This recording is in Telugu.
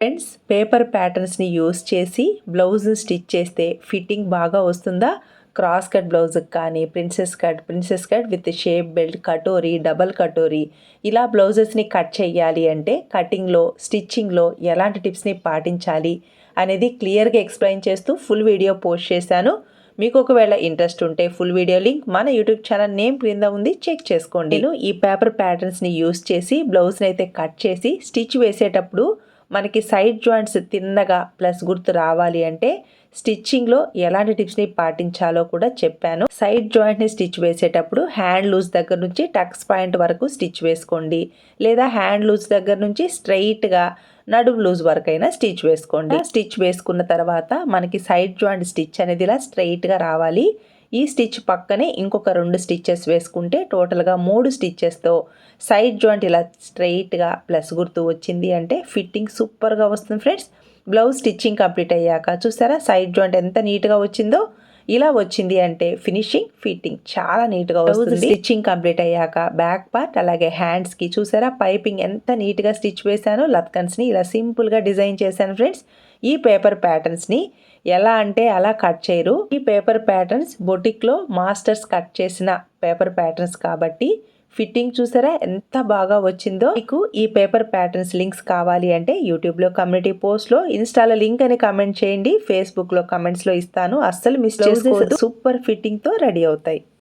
ఫ్రెండ్స్ పేపర్ ప్యాటర్న్స్ని యూస్ చేసి బ్లౌజ్ స్టిచ్ చేస్తే ఫిట్టింగ్ బాగా వస్తుందా? క్రాస్ కట్ బ్లౌజ్కి కానీ princess cut princess cut with shape belt katori double katori. ఇలా బ్లౌజెస్ని కట్ చేయాలి అంటే కటింగ్లో స్టిచ్చింగ్లో ఎలాంటి టిప్స్ని పాటించాలి అనేది క్లియర్గా ఎక్స్ప్లెయిన్ చేస్తూ ఫుల్ వీడియో పోస్ట్ చేశాను. మీకు ఒకవేళ ఇంట్రెస్ట్ ఉంటే ఫుల్ వీడియో లింక్ మన యూట్యూబ్ ఛానల్ నేమ్ క్రింద ఉంది చెక్ చేసుకోండి. నేను ఈ పేపర్ ప్యాటర్న్స్ని యూస్ చేసి బ్లౌజ్ని అయితే కట్ చేసి స్టిచ్ వేసేటప్పుడు మనకి సైడ్ జాయింట్స్ తిన్నగా ప్లస్ గుర్తు రావాలి అంటే స్టిచ్చింగ్లో ఎలాంటి టిప్స్ని పాటించాలో కూడా చెప్పాను. సైడ్ జాయింట్ని స్టిచ్ వేసేటప్పుడు హ్యాండ్ లూజ్ దగ్గర నుంచి టక్స్ పాయింట్ వరకు స్టిచ్ వేసుకోండి. లేదా హ్యాండ్ లూజ్ దగ్గర నుంచి స్ట్రైట్గా నడుము లూజ్ వరకు అయినా స్టిచ్ వేసుకోండి. స్టిచ్ వేసుకున్న తర్వాత మనకి సైడ్ జాయింట్ స్టిచ్ అనేది ఇలా స్ట్రైట్గా రావాలి. ఈ స్టిచ్ పక్కనే ఇంకొక రెండు స్టిచ్చెస్ వేసుకుంటే టోటల్గా మూడు స్టిచ్చెస్తో సైడ్ జాయింట్ ఇలా స్ట్రైట్గా ప్లస్ గుర్తు వచ్చింది అంటే ఫిట్టింగ్ సూపర్గా వస్తుంది ఫ్రెండ్స్. బ్లౌజ్ స్టిచ్చింగ్ కంప్లీట్ అయ్యాక చూసారా? సైడ్ జాయింట్ ఎంత నీట్గా వచ్చిందో ఇలా వచ్చింది అంటే ఫినిషింగ్ ఫిట్టింగ్ చాలా నీట్గా వస్తుంది. స్టిచ్చింగ్ కంప్లీట్ అయ్యాక బ్యాక్ పార్ట్ అలాగే హ్యాండ్స్కి చూసారా? పైపింగ్ ఎంత నీట్గా స్టిచ్ వేశానో లత్కన్స్ని ఇలా సింపుల్గా డిజైన్ చేశాను ఫ్రెండ్స్. ఈ పేపర్ ప్యాటర్న్స్ని ఎలా అంటే అలా కట్ చేయరు. ఈ పేపర్ ప్యాటర్న్స్ బొటిక్లో మాస్టర్స్ కట్ చేసిన పేపర్ ప్యాటర్న్స్ కాబట్టి ఫిట్టింగ్ చూసారా ఎంత బాగా వచ్చిందో. మీకు ఈ పేపర్ ప్యాటర్న్స్ లింక్స్ కావాలి అంటే యూట్యూబ్లో కమ్యూనిటీ పోస్ట్లో ఇన్స్టాలో లింక్ అని కమెంట్ చేయండి. ఫేస్బుక్లో కమెంట్స్లో ఇస్తాను. అస్సలు మిస్ చేసుకోవద్దు. సూపర్ ఫిట్టింగ్తో రెడీ అవుతాయి.